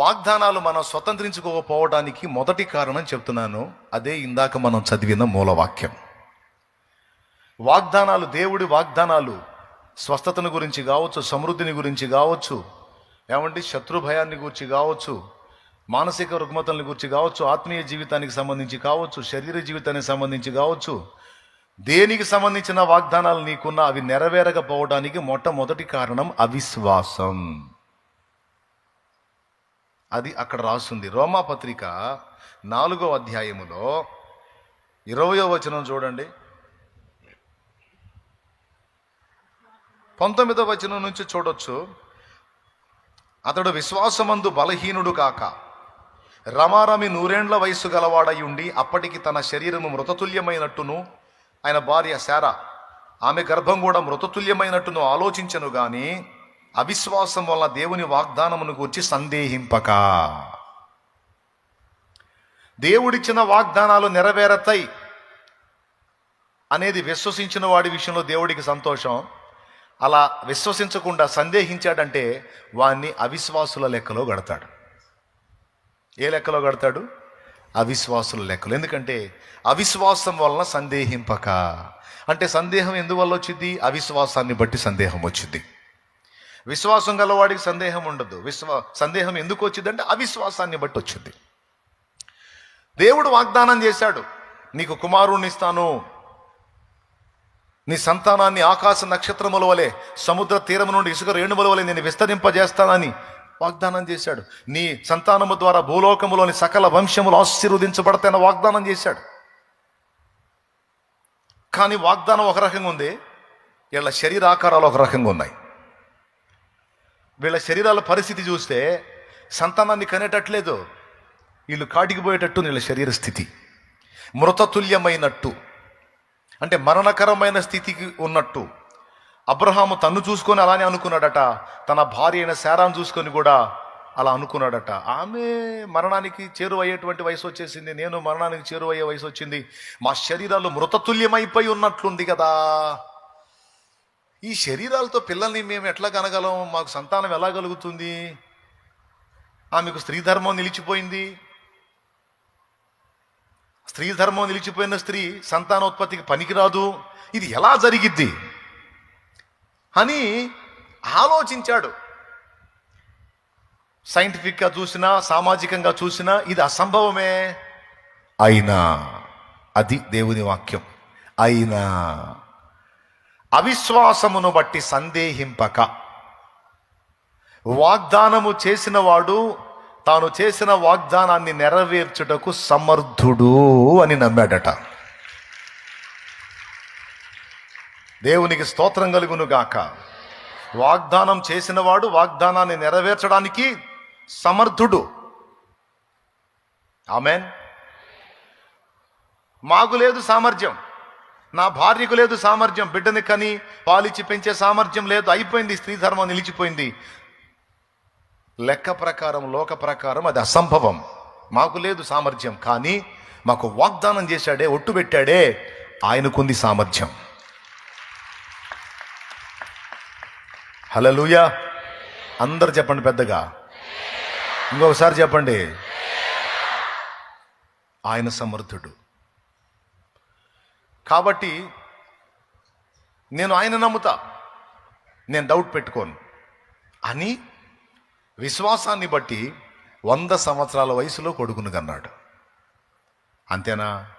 వాగ్దానాలు మనం స్వతంత్రించుకోకపోవడానికి మొదటి కారణం చెప్తున్నాను. అదే ఇందాక మనం చదివిన మూలవాక్యం. వాగ్దానాలు దేవుడి వాగ్దానాలు. స్వస్థతను గురించి కావచ్చు సమృద్ధిని గురించి కావచ్చు ఏమంటే శత్రు భయాన్ని గురించి కావచ్చు మానసిక రుగ్మతల్ని గురించి కావచ్చు ఆత్మీయ జీవితానికి సంబంధించి కావచ్చు శరీర జీవితానికి సంబంధించి కావచ్చు దేనికి సంబంధించిన వాగ్దానాలు నీకున్నా అవి నెరవేరకపోవడానికి మొట్టమొదటి కారణం అవిశ్వాసం. అది అక్కడ రాస్తుంది. రోమా పత్రిక నాలుగో అధ్యాయములో ఇరవయో వచనం చూడండి. పంతొమ్మిదో వచనం నుంచి చూడొచ్చు. అతడు విశ్వాసమందు బలహీనుడు కాక రమారమి నూరేండ్ల వయస్సు గలవాడై ఉండి అప్పటికి తన శరీరము మృతతుల్యమైనట్టును ఆయన భార్య శారా ఆమె గర్భం కూడా మృతతుల్యమైనట్టును ఆలోచించను కానీ అవిశ్వాసం వల్ల దేవుని వాగ్దానమును గురించి సందేహింపక. దేవుడిచ్చిన వాగ్దానాలు నెరవేరతాయి అనేది విశ్వసించిన వాడి విషయంలో దేవుడికి సంతోషం. అలా విశ్వసించకుండా సందేహించాడంటే వాణ్ణి అవిశ్వాసుల లెక్కలో గడతాడు ఏ లెక్కలో గడతాడు అవిశ్వాసుల లెక్కలు. ఎందుకంటే అవిశ్వాసం వలన సందేహింపక. అంటే సందేహం ఎందువల్ల వచ్చింది? అవిశ్వాసాన్ని బట్టి సందేహం వచ్చింది. విశ్వాసం గలవాడికి సందేహం ఉండదు. విశ్వా సందేహం ఎందుకు వచ్చిందంటే అవిశ్వాసాన్ని బట్టి వచ్చింది. దేవుడు వాగ్దానం చేశాడు. నీకు కుమారుణ్ణి ఇస్తాను. నీ సంతానాన్ని ఆకాశ నక్షత్రముల వలె సముద్ర తీరము నుండి ఇసుక రేణుముల వలె నేను విస్తరింపజేస్తానని వాగ్దానం చేశాడు. నీ సంతానము ద్వారా భూలోకములోని సకల వంశములు ఆశీర్వదించబడతాయని వాగ్దానం చేశాడు. కానీ వాగ్దానం ఒక రకంగా ఉంది. వీళ్ళ శరీరాకారాలు ఒక రకంగా ఉన్నాయి. వీళ్ళ శరీరాల పరిస్థితి చూస్తే సంతానాన్ని కనేటట్లేదు. వీళ్ళు కాటికి పోయేటట్టు వీళ్ళ శరీర స్థితి. మృతతుల్యమైనట్టు. అంటే మరణకరమైన స్థితికి ఉన్నట్టు. అబ్రహాము తన్ను చూసుకొని అలానే అనుకున్నాడట. తన భార్య అయిన శారాను చూసుకొని కూడా అలా అనుకున్నాడట. ఆమె మరణానికి చేరువయ్యేటువంటి వయసు వచ్చేసింది. నేను మరణానికి చేరువయ్యే వయసు వచ్చింది. మా శరీరాలు మృతతుల్యమైపోయి ఉన్నట్లుంది కదా. ఈ శరీరాలతో పిల్లల్ని మేము ఎట్లా కనగలం? మాకు సంతానం ఎలా కలుగుతుంది? ఆమెకు స్త్రీ ధర్మం నిలిచిపోయింది. స్త్రీ ధర్మం నిలిచిపోయిన స్త్రీ సంతానోత్పత్తికి పనికిరాదు. ఇది ఎలా జరిగిద్ది? అని ఆలోచించాడు. సైంటిఫిక్గా చూసినా సామాజికంగా చూసినా ఇది అసంభవమే. అయినా అది దేవుని వాక్యం. అయినా అవిశ్వాసమును బట్టి సందేహింపక. వాగ్దానము చేసినవాడు తాను చేసిన వాగ్దానాన్ని నెరవేర్చుటకు సమర్థుడు అని నమ్మాడట. దేవునికి స్తోత్రం కలుగును గాక. వాగ్దానం చేసినవాడు వాగ్దానాన్ని నెరవేర్చడానికి సమర్థుడు. ఆమెన్. మాకు లేదు సామర్థ్యం. నా భార్యకు లేదు సామర్థ్యం బిడ్డని కని పాలిచ్చి పెంచే సామర్థ్యం లేదు. అయిపోయింది స్త్రీ ధర్మం నిలిచిపోయింది. లెక్క ప్రకారం లోక ప్రకారం అది అసంభవం. మాకు లేదు సామర్థ్యం కానీ మాకు వాగ్దానం చేశాడే ఒట్టు పెట్టాడే ఆయనకుంది సామర్థ్యం. హలలుయా అందరు చెప్పండి పెద్దగా. ఇంకొకసారి చెప్పండి. ఆయన సమర్థుడు. కాబట్టి నేను ఆయన నమ్ముతా. నేను డౌట్ పెట్టుకోను. అని విశ్వాసాన్ని బట్టి వంద సంవత్సరాల వయసులో కొడుకును కన్నాడు. అంతేనా?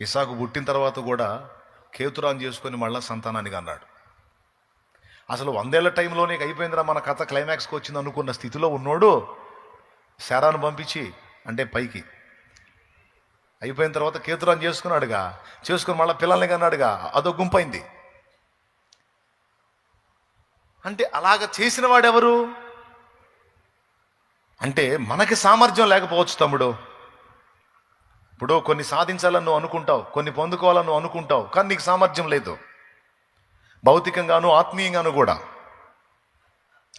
ఇసాకు పుట్టిన తర్వాత కూడా కేతురాన్ చేసుకొని మళ్ళా సంతానానికి అన్నాడు అసలు వందేళ్ళ టైంలోనే అయిపోయిందిరా మన కథ క్లైమాక్స్కి వచ్చింది అనుకున్న స్థితిలో ఉన్నోడు శారాను పంపించి అంటే పైకి అయిపోయిన తర్వాత కేతురాన్ చేసుకున్నాడుగా. చేసుకుని మళ్ళీ పిల్లల్ని కన్నాడుగా. అదో గుంపైంది. అంటే అలాగ చేసిన వాడెవరు? అంటే మనకి సామర్థ్యం లేకపోవచ్చు తమ్ముడు. ఇప్పుడు కొన్ని సాధించాలని నువ్వు అనుకుంటావు కొన్ని పొందుకోవాలని నువ్వు అనుకుంటావు కానీ నీకు సామర్థ్యం లేదు. భౌతికంగాను ఆత్మీయంగాను కూడా.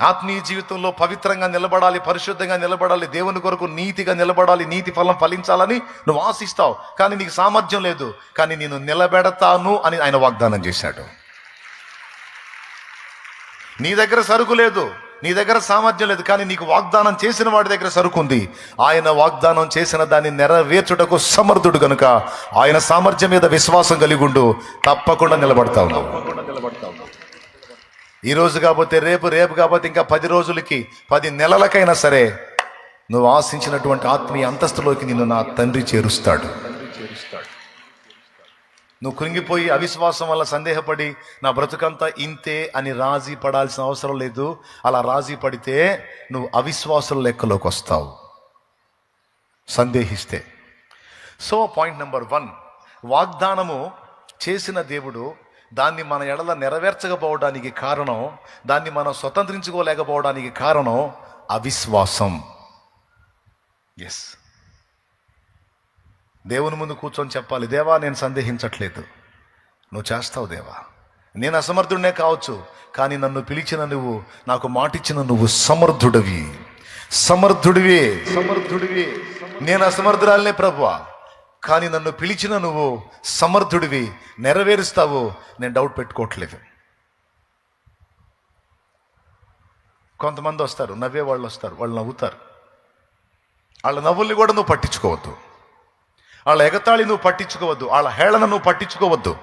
ఆత్మీయ జీవితంలో పవిత్రంగా నిలబడాలి పరిశుద్ధంగా నిలబడాలి దేవుని కొరకు నీతిగా నిలబడాలి నీతి ఫలం ఫలించాలని నువ్వు ఆశిస్తావు. కానీ నీకు సామర్థ్యం లేదు. కానీ నేను నిలబెడతాను అని ఆయన వాగ్దానం చేశాడు. నీ దగ్గర సరుకు లేదు. నీ దగ్గర సామర్థ్యం లేదు. కానీ నీకు వాగ్దానం చేసిన వాడి దగ్గర సరుకు ఉంది. ఆయన వాగ్దానం చేసిన దాన్ని నెరవేర్చుటకు సమర్థుడు కనుక ఆయన సామర్థ్యం మీద విశ్వాసం కలిగి ఉండు. తప్పకుండా నిలబడతా నిలబడతావు ఈరోజు కాకపోతే రేపు రేపు కాకపోతే ఇంకా పది రోజులకి పది నెలలకైనా సరే నువ్వు ఆశించినటువంటి ఆత్మీయ అంతస్తులోకి నిన్ను నా తండ్రి చేరుస్తాడు. నువ్వు కృంగిపోయి అవిశ్వాసం వల్ల సందేహపడి నా బ్రతుకంతా ఇంతే అని రాజీ పడాల్సిన అవసరం లేదు. అలా రాజీ పడితే నువ్వు అవిశ్వాసం లెక్కలోకి వస్తావు. సందేహిస్తే. సో పాయింట్ నెంబర్ వన్ వాగ్దానము చేసిన దేవుడు దాన్ని మన ఎడల నెరవేర్చకపోవడానికి కారణం దాన్ని మనం స్వతంత్రించుకోలేకపోవడానికి కారణం అవిశ్వాసం. ఎస్ దేవుని ముందు కూర్చొని చెప్పాలి దేవా నేను సందేహించట్లేదు. నువ్వు చేస్తావు దేవా. నేను అసమర్థుడినే కావచ్చు కానీ నన్ను పిలిచిన నువ్వు నాకు మాటిచ్చిన నువ్వు సమర్థుడివి. సమర్థుడివి. సమర్థుడివి. నేను అసమర్థురాలనే ప్రభువా. కానీ నన్ను పిలిచిన నువ్వు సమర్థుడివి నెరవేరుస్తావు. నేను డౌట్ పెట్టుకోవట్లేదు. కొంతమంది వస్తారు నవ్వే వాళ్ళు వస్తారు వాళ్ళు నవ్వుతారు. వాళ్ళ నవ్వుల్ని కూడా నువ్వు పట్టించుకోవద్దు. వాళ్ళ ఎగతాళి నువ్వు పట్టించుకోవద్దు. వాళ్ళ హేళన నువ్వు పట్టించుకోవద్దు.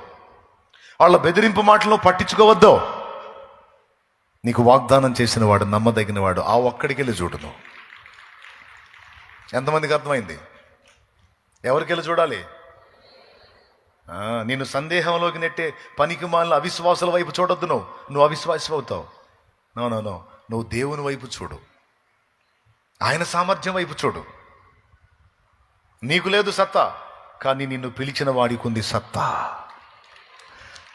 వాళ్ళ బెదిరింపు మాటలు నువ్వు పట్టించుకోవద్దు. నీకు వాగ్దానం చేసిన వాడు నమ్మదగిన వాడు ఆ ఒక్కడికి వెళ్ళి చూడు నువ్వు. ఎంతమందికి అర్థమైంది? ఎవరికెళ్ళి చూడాలి? నేను నిన్ను సందేహంలోకి నెట్టే పనికి మాలిన అవిశ్వాసాల వైపు చూడొద్దు నువ్వు. నువ్వు అవిశ్వాసం అవుతావు. No no no. నువ్వు దేవుని వైపు చూడు. ఆయన సామర్థ్యం వైపు చూడు. నీకు లేదు సత్తా కానీ నిన్ను పిలిచిన వాడికి ఉంది సత్తా.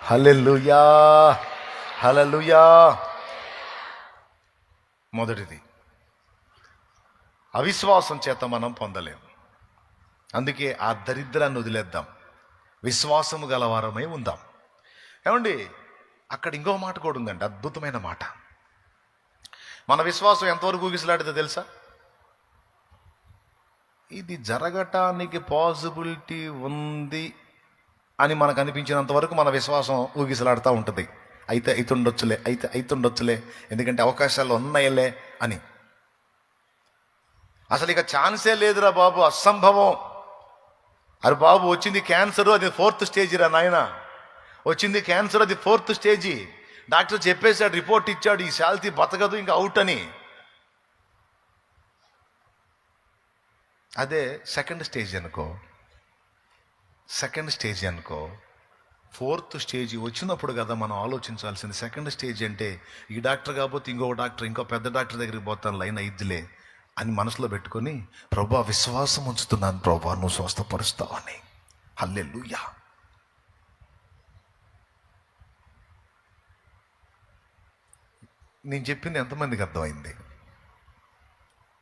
హలెల్లుయా హలలుయా మొదటిది. అవిశ్వాసం చేత మనం పొందలేము. అందుకే ఆ దరిద్రాన్ని వదిలేద్దాం. విశ్వాసము గలవారమై ఉందాం. ఏమండి అక్కడ ఇంకో మాట కూడా ఉందండి అద్భుతమైన మాట. మన విశ్వాసం ఎంతవరకు ఊగిసలాడితే తెలుసా? ఇది జరగటానికి పాసిబిలిటీ ఉంది అని మనకు అనిపించినంత వరకు మన విశ్వాసం ఊగిసలాడుతూ ఉంటుంది. అయితే అయితుండొచ్చులే అయితే అయితుండొచ్చులే ఎందుకంటే అవకాశాలు ఉన్నాయలే అని. అసలు ఇక ఛాన్సే లేదురా బాబు అసంభవం. అరే బాబు వచ్చింది క్యాన్సర్ అది ఫోర్త్ స్టేజ్ రా నాయన. వచ్చింది క్యాన్సర్ అది ఫోర్త్ స్టేజీ డాక్టర్ చెప్పేశాడు రిపోర్ట్ ఇచ్చాడు ఈ శాల్తీ బతకదు ఇంకా అవుట్ అని. అదే సెకండ్ స్టేజ్ అనుకో. సెకండ్ స్టేజ్ అనుకో. ఫోర్త్ స్టేజ్ వచ్చినప్పుడు కదా మనం ఆలోచించాల్సింది. సెకండ్ స్టేజ్ అంటే ఈ డాక్టర్ కాకపోతే ఇంకొక డాక్టర్ ఇంకో పెద్ద డాక్టర్ దగ్గరికి పోతాను లైన్ అయిద్దిలే. అని మనసులో పెట్టుకొని ప్రభా విశ్వాసం ఉంచుతున్నాను ప్రభా నువ్వు స్వస్థపరుస్తావని హల్లెలూయా. నేను చెప్పింది ఎంతమందికి అర్థమైంది?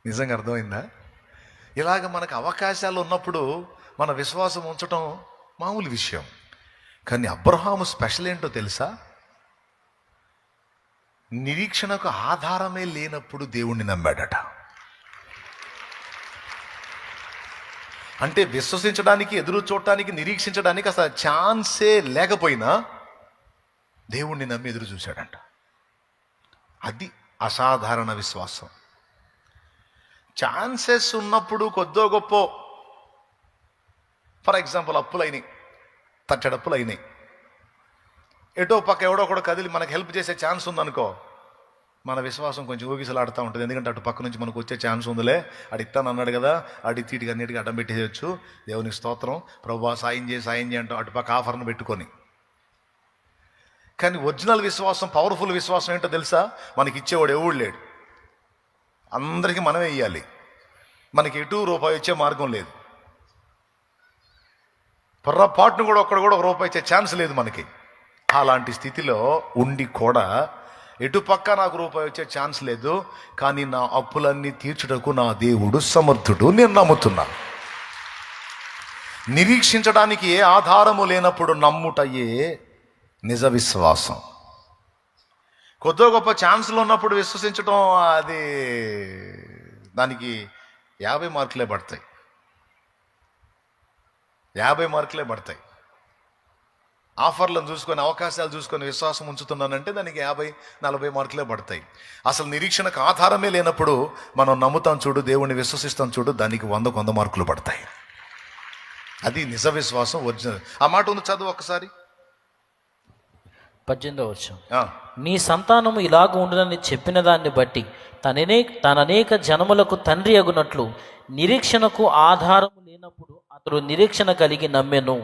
నిజంగా అర్థమైందా? ఇలాగ మనకు అవకాశాలు ఉన్నప్పుడు మన విశ్వాసం ఉంచటం మామూలు విషయం. కానీ అబ్రహాము స్పెషల్ ఏంటో తెలుసా? నిరీక్షణకు ఆధారమే లేనప్పుడు దేవుణ్ణి నమ్మాడట. అంటే విశ్వసించడానికి ఎదురు చూడటానికి నిరీక్షించడానికి అసలు ఛాన్సే లేకపోయినా దేవుణ్ణి నమ్మి ఎదురు చూశాడంట. అది అసాధారణ విశ్వాసం. ఛాన్సెస్ ఉన్నప్పుడు కొద్దో గొప్ప ఫర్ ఎగ్జాంపుల్ అప్పులు అయినాయి తట్టడప్పులు అయినాయి ఎటో పక్క ఎవడో కూడా కదిలి మనకు హెల్ప్ చేసే ఛాన్స్ ఉందనుకో మన విశ్వాసం కొంచెం ఊగిసలాడుతూ ఉంటుంది. ఎందుకంటే అటు పక్క నుంచి మనకు వచ్చే ఛాన్స్ ఉందిలే. అడి ఇస్తాను అన్నాడు కదా అడి తీటికి అన్నిటికీ అడ్డం పెట్టేయచ్చు. దేవునికి స్తోత్రం. ప్రభా సాయం చేయి సాయం చేయంటాం అటు పక్క ఆఫర్ను పెట్టుకొని. కానీ ఒరిజినల్ విశ్వాసం పవర్ఫుల్ విశ్వాసం ఏంటో తెలుసా? మనకి ఇచ్చేవాడు ఎవడు లేడు. అందరికీ మనమే ఇవ్వాలి మనకి ఎటు రూపాయి ఇచ్చే మార్గం లేదు. పొర్రపాటును కూడా ఒక్కడ కూడా ఒక రూపాయి ఇచ్చే ఛాన్స్ లేదు మనకి. అలాంటి స్థితిలో ఉండి కూడా ఎటు పక్క నాకు రూపాయి వచ్చే ఛాన్స్ లేదు కానీ నా అప్పులన్నీ తీర్చుటకు నా దేవుడు సమర్థుడు నేను నమ్ముతున్నా. నిరీక్షించడానికి ఏ ఆధారము లేనప్పుడు నమ్ముటయే నిజ విశ్వాసం. కొద్దో గొప్ప ఛాన్సులు ఉన్నప్పుడు విశ్వసించడం అది దానికి యాభై మార్కులే పడతాయి. యాభై మార్కులే పడతాయి. ఆఫర్లను చూసుకొని అవకాశాలు చూసుకొని విశ్వాసం ఉంచుతున్నానంటే దానికి యాభై నలభై మార్కులే పడతాయి. అసలు నిరీక్షణకు ఆధారమే లేనప్పుడు మనం నమ్ముతాం చూడు దేవుణ్ణి విశ్వసిస్తాం చూడు దానికి వందకు వంద మార్కులు పడతాయి. అది నిజ విశ్వాసం ఒరిజినల్. ఆ మాట ఉంది చదువు ఒకసారి పద్దెనిమిదో వచ్చం నీ సంతానము ఇలాగ ఉండునని చెప్పిన దాన్ని బట్టి తననే తననేక జనములకు తండ్రి అగునట్లు నిరీక్షణకు ఆధారము లేనప్పుడు అతడు నిరీక్షణ కలిగి నమ్మెను.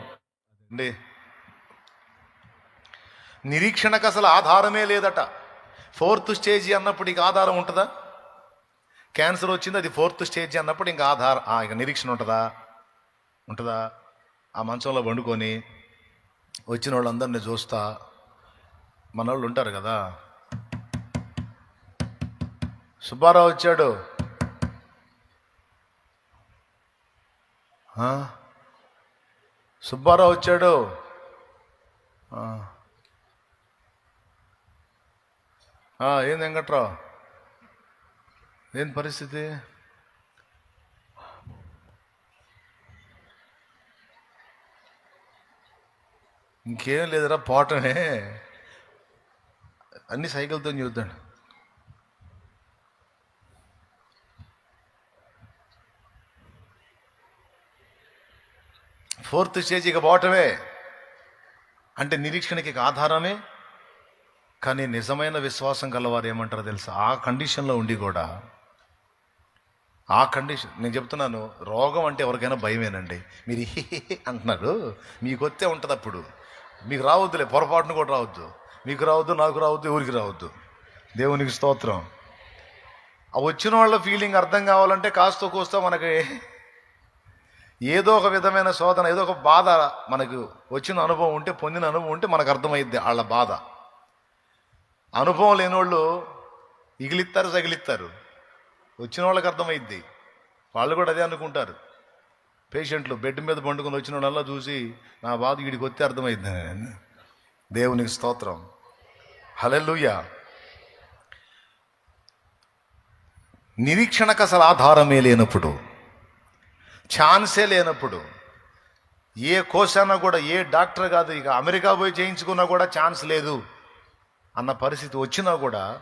నిరీక్షణకు అసలు ఆధారమే లేదట. ఫోర్త్ స్టేజ్ అన్నప్పుడు ఇక ఆధారం ఉంటుందా? క్యాన్సర్ వచ్చింది అది ఫోర్త్ స్టేజ్ అన్నప్పుడు ఇంకా ఆధార ఇక నిరీక్షణ ఉంటుందా? ఉంటుందా? ఆ మంచంలో వండుకొని వచ్చిన వాళ్ళందరిని చూస్తా. మన వాళ్ళు ఉంటారు కదా. సుబ్బారావు వచ్చాడు. సుబ్బారావు వచ్చాడు ఆ. ఆ, ఏం వెంకట్రావు? ఏం పరిస్థితి? ఇంకేం లేదురా పోవటమే అన్ని సైకిల్తో చూద్దాడు. ఫోర్త్ స్టేజ్ ఇక పోవటమే అంటే నిరీక్షణకి ఆధారమే. కానీ నిజమైన విశ్వాసం గలవారు ఏమంటారు తెలుసా? ఆ కండిషన్లో ఉండి కూడా ఆ కండిషన్ నేను చెప్తున్నాను రోగం అంటే ఎవరికైనా భయమేనండి. మీరు అంటున్నాడు అంటున్నారు మీకు వస్తే ఉంటుంది అప్పుడు. మీకు రావద్దులే పొరపాటును కూడా రావద్దు. మీకు రావద్దు నాకు రావద్దు ఎవరికి రావద్దు. దేవునికి స్తోత్రం. ఆ వచ్చిన వాళ్ళ ఫీలింగ్ అర్థం కావాలంటే కాస్త కోస్తా మనకి ఏదో ఒక విధమైన శోధన ఏదో ఒక బాధ మనకు వచ్చిన అనుభవం ఉంటే పొందిన అనుభవం ఉంటే మనకు అర్థమైద్ది వాళ్ళ బాధ. అనుభవం లేనోళ్ళు ఇగిలిస్తారు సగిలిస్తారు వచ్చిన వాళ్ళకి అర్థమైద్ది. వాళ్ళు కూడా అదే అనుకుంటారు. పేషెంట్లు బెడ్ మీద పండుకొని వచ్చిన వాళ్ళ చూసి నా బాధ వీడికి వస్తే అర్థమైద్ది. దేవునికి స్తోత్రం. హలెల్లుయ్యా నిరీక్షణకు అసలు ఆధారమే లేనప్పుడు ఛాన్సే లేనప్పుడు ఏ కోశాన కూడా ఏ డాక్టర్ కాదు ఇక అమెరికా పోయి చేయించుకున్నా కూడా ఛాన్స్ లేదు. అన్న పరిస్థితి వచ్చినా కూడా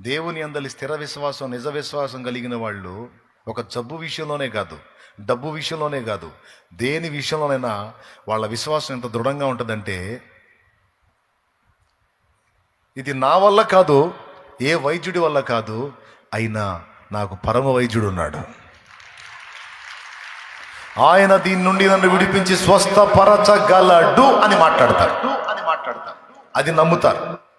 దేవుని అందలి స్థిర విశ్వాసం నిజ విశ్వాసం కలిగిన వాళ్ళు ఒక జబ్బు విషయంలోనే కాదు డబ్బు విషయంలోనే కాదు దేని విషయంలోనైనా వాళ్ళ విశ్వాసం ఎంత దృఢంగా ఉంటుందంటే ఇది నా వల్ల కాదు ఏ వైద్యుడి వల్ల కాదు అయినా నాకు పరమ వైద్యుడు ఉన్నాడు. ఆయన దీని నుండి నన్ను విడిపించి స్వస్థపరచగలడు అని మాట్లాడతారు. అని మాట్లాడతారు. అది నమ్ముతారు.